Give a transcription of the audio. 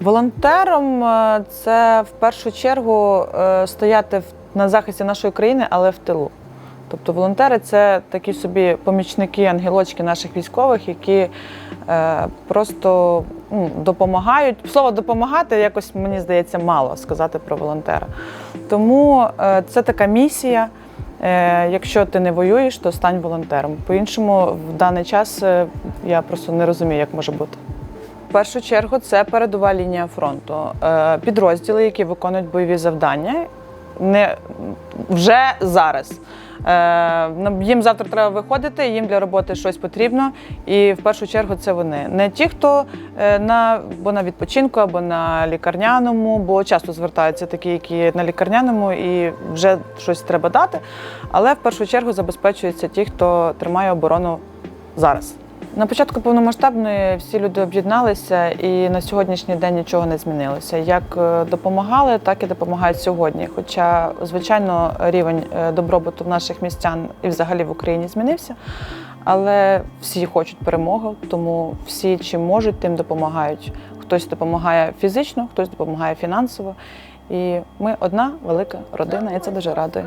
Волонтером е, це в першу чергу е, стояти на захисті нашої країни, але в тилу. Тобто волонтери це такі собі помічники, ангелочки наших військових, які е, просто ну, допомагають. Слово допомагати якось мені здається мало сказати про волонтера. Тому е, це така місія. Е, Якщо ти не воюєш, то стань волонтером. По-іншому в даний час е, я просто не розумію, як може бути. В першу чергу це передова лінія фронту. Е, Підрозділи, які виконують бойові завдання, не вже зараз. Е, Їм завтра треба виходити, їм для роботи щось потрібно. І в першу чергу це вони. Не ті, хто е, на, або на відпочинку, або на лікарняному, бо часто звертаються такі, які на лікарняному і вже щось треба дати. Але в першу чергу забезпечуються ті, хто тримає оборону зараз. На початку повномасштабної всі люди об'єдналися, і на сьогоднішній день нічого не змінилося. Як е, допомагали, так і допомагають сьогодні. Хоча, звичайно, рівень е, добробуту в наших містян і взагалі в Україні змінився. Але всі хочуть перемоги, тому всі чим можуть, тим допомагають. Хтось допомагає фізично, хтось допомагає фінансово. І ми одна велика родина, і це дуже радує.